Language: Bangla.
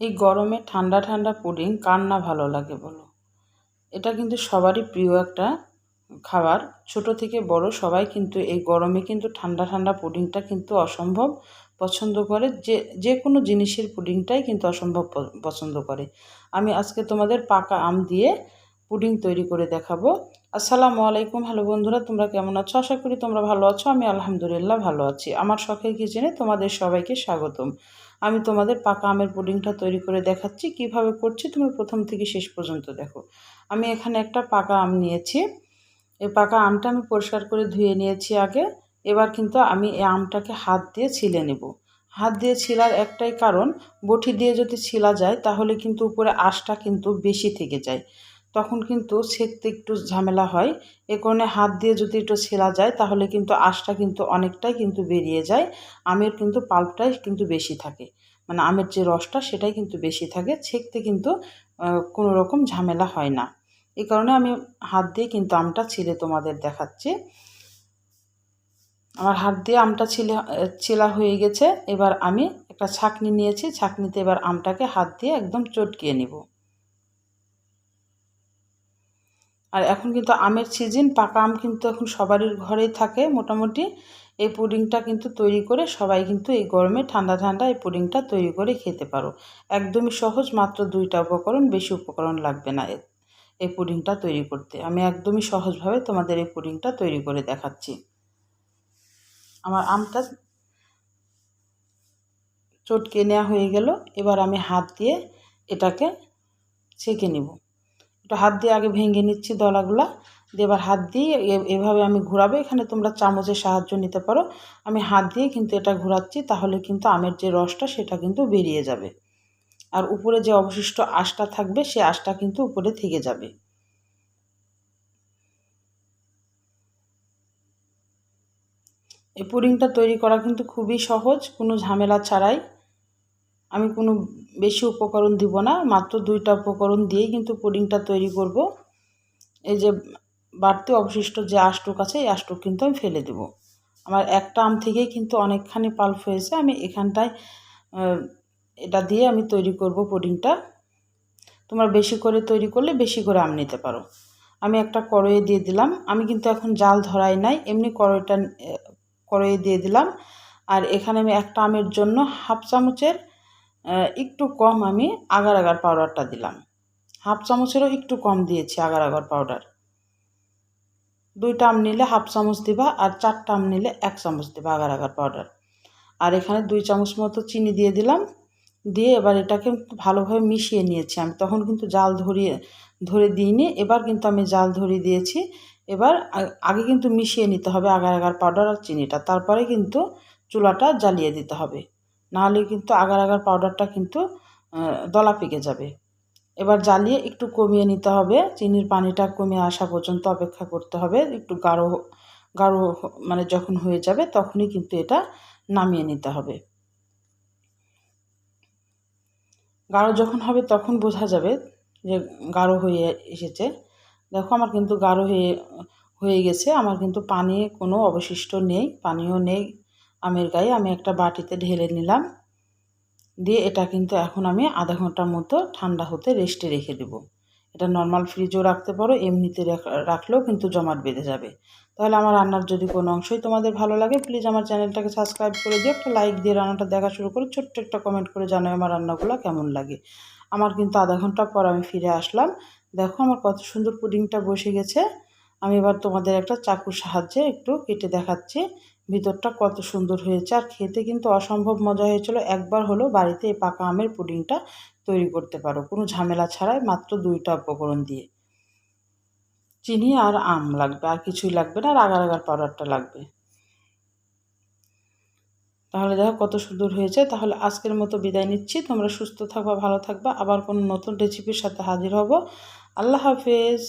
এই গরমে ঠান্ডা ঠান্ডা পুডিং কার না ভালো লাগে বলো? এটা কিন্তু সবারই প্রিয় একটা খাবার। ছোট থেকে বড় সবাই কিন্তু এই গরমে কিন্তু ঠান্ডা ঠান্ডা পুডিংটা কিন্তু অসম্ভব পছন্দ করে। যে যে কোনো জিনিসের পুডিংটাই কিন্তু অসম্ভব পছন্দ করে। আমি আজকে তোমাদের পাকা আম দিয়ে পুডিং তৈরি করে দেখাবো। আসসালামু আলাইকুম, হ্যালো বন্ধুরা, তোমরা কেমন আছো? আশা করি তোমরা ভালো আছো, আমি আলহামদুলিল্লাহ ভালো আছি। আমার শখের কিচেনে তোমাদের সবাইকে স্বাগতম। আমি তোমাদের পাকা আমের পুডিংটা তৈরি করে দেখাচ্ছি, কীভাবে করছি তুমি প্রথম থেকে শেষ পর্যন্ত দেখো। আমি এখানে একটা পাকা আম নিয়েছি। এই পাকা আমটা আমি পরিষ্কার করে ধুয়ে নিয়েছি আগে। এবার কিন্তু আমি এই আমটাকে হাত দিয়ে ছিলে নেব। হাত দিয়ে ছিলার একটাই কারণ, বটি দিয়ে যদি ছিলা যায়, তাহলে কিন্তু উপরে আঁশটা কিন্তু বেশি থেকে যায়। তখন কিন্তু সেঁকতে একটু ঝামেলা হয়। এ কারণে হাত দিয়ে যদি একটু ছেলা যায়, তাহলে কিন্তু আঁশটা কিন্তু অনেকটাই কিন্তু বেরিয়ে যায়। আমের কিন্তু পাল্পটাই কিন্তু বেশি থাকে। মানে আমের যে রসটা, সেটাই কিন্তু বেশি থাকে। ছেঁকতে কিন্তু কোনো রকম ঝামেলা হয় না। এই কারণে আমি হাত দিয়ে কিন্তু আমটা ছিলে তোমাদের দেখাচ্ছি। আমার হাত দিয়ে আমটা ছিলে ছেলা হয়ে গেছে। এবার আমি একটা ছাকনি নিয়েছি। ছাকনিতে এবার আমটাকে হাত দিয়ে একদম চটকিয়ে নেব। আর এখন কিন্তু আমের সিজন পাকা আম কিন্তু এখন সবারই ঘরেই থাকে মোটামুটি। এই পুডিংটা কিন্তু তৈরি করে সবাই কিন্তু এই গরমে ঠান্ডা ঠান্ডা এই পুডিংটা তৈরি করে খেতে পারো। একদমই সহজ, মাত্র দুইটা উপকরণ, বেশি উপকরণ লাগবে না এই পুডিংটা তৈরি করতে। আমি একদমই সহজভাবে তোমাদের এই পুডিংটা তৈরি করে দেখাচ্ছি। আমার আমটা চটকে নেওয়া হয়ে গেল। এবার আমি হাত দিয়ে এটাকে ছেঁকে নেব। একটু হাত দিয়ে আগে ভেঙে নিচ্ছি দলাগুলা, দিয়ে এবার হাত দিয়ে এভাবে আমি ঘোরাবো। এখানে তোমরা চামচের সাহায্য নিতে পারো। আমি হাত দিয়ে কিন্তু এটা ঘোরাচ্ছি, তাহলে কিন্তু আমের যে রসটা সেটা কিন্তু বেরিয়ে যাবে। আর উপরে যে অবশিষ্ট আঁশটা থাকবে, সে আঁশটা কিন্তু উপরে থেকে যাবে। এই পুডিংটা তৈরি করা কিন্তু খুবই সহজ, কোনো ঝামেলা ছাড়াই। আমি কোনো বেশি উপকরণ দিব না, মাত্র দুইটা উপকরণ দিয়েই কিন্তু পুডিংটা তৈরি করব। এই যে বাড়তি অবশিষ্ট যে আষ্টুক আছে, এই আষ্টুক কিন্তু আমি ফেলে দেব। আমার একটা আম থেকেই কিন্তু অনেকখানি পাল্প হয়েছে, আমি এখানটায় এটা দিয়ে আমি তৈরি করব পুডিংটা। তোমরা বেশি করে তৈরি করলে বেশি করে আম নিতে পারো। আমি একটা কড়াইয়ে দিয়ে দিলাম, আমি কিন্তু এখন জাল ধরাই নাই, এমনি কড়াইটা কড়াইয়ে দিয়ে দিলাম। আর এখানে আমি একটা আমের জন্য হাফ চামচের একটু কম আমি আগার আগার পাউডারটা দিলাম। হাফ চামচেরও একটু কম দিয়েছি আগার আগার পাউডার দুইটা আম নিলে হাফ চামচ দিবা আর চারটা আম নিলে এক চামচ দিবা আগার আগার পাউডার আর এখানে দুই চামচ মতো চিনি দিয়ে দিলাম। দিয়ে এবার এটাকে ভালোভাবে মিশিয়ে নিয়েছি আমি। তখন কিন্তু জাল ধরিয়ে, ধরে দিইনি। এবার কিন্তু আমি জাল ধরিয়ে দিয়েছি। এবার আগে কিন্তু মিশিয়ে নিতে হবে আগার আগার পাউডার আর চিনিটা। তারপরে কিন্তু চুলাটা জ্বালিয়ে দিতে হবে। নাহলে কিন্তু আগার আগার পাউডারটা কিন্তু দলা পেকে যাবে। এবার জ্বালিয়ে একটু কমিয়ে নিতে হবে। চিনির পানিটা কমিয়ে আসা পর্যন্ত অপেক্ষা করতে হবে। একটু গাঢ় গাঢ় মানে যখন হয়ে যাবে তখনই কিন্তু এটা নামিয়ে নিতে হবে। গাঢ় যখন হবে তখন বোঝা যাবে যে গাঢ় হয়ে এসেছে। দেখো আমার কিন্তু গাঢ় হয়ে হয়ে গেছে। আমার কিন্তু পানি কোনো অবশিষ্ট নেই, পানিও নেই। আমের গায়ে আমি একটা বাটিতে ঢেলে নিলাম। দিয়ে এটা কিন্তু এখন আমি আধা ঘণ্টার মতো ঠান্ডা হতে রেস্টে রেখে দেবো। এটা নর্মাল ফ্রিজও রাখতে পারো, এমনিতে রাখলেও কিন্তু জমাট বেঁধে যাবে। তাহলে আমার রান্নার যদি কোনো অংশই তোমাদের ভালো লাগে প্লিজ আমার চ্যানেলটাকে সাবস্ক্রাইব করে দিও, একটা লাইক দিয়ে রান্নাটা দেখা শুরু করে, ছোট্ট একটা কমেন্ট করে জানাই আমার রান্নাগুলো কেমন লাগে। আমার কিন্তু আধা ঘণ্টা পর আমি ফিরে আসলাম। দেখো আমার কত সুন্দর পুডিংটা বসে গেছে। আমি এবার তোমাদের একটা চাকুর সাহায্যে একটু কেটে দেখাচ্ছি। ভিতরটা কত সুন্দর হয়েছে। আর খেতে কিন্তু অসম্ভব মজা হয়েছিল। একবার হলো বাড়িতে এই পাকা আমের পুডিংটা তৈরি করতে পারো। কোনো ঝামেলা ছাড়াই মাত্র দুইটা উপকরণ দিয়ে। চিনি আর আম লাগবে। আর কিছুই লাগবে না। আর আগার আগার পাউডারটা লাগবে। তাহলে দেখো কত সুন্দর হয়েছে। তাহলে আজকের মতো বিদায় নিচ্ছি। তোমরা সুস্থ থাকবা, ভালো থাকবা। আবার কোনো নতুন রেসিপির সাথে হাজির হব। আল্লাহ হাফেজ।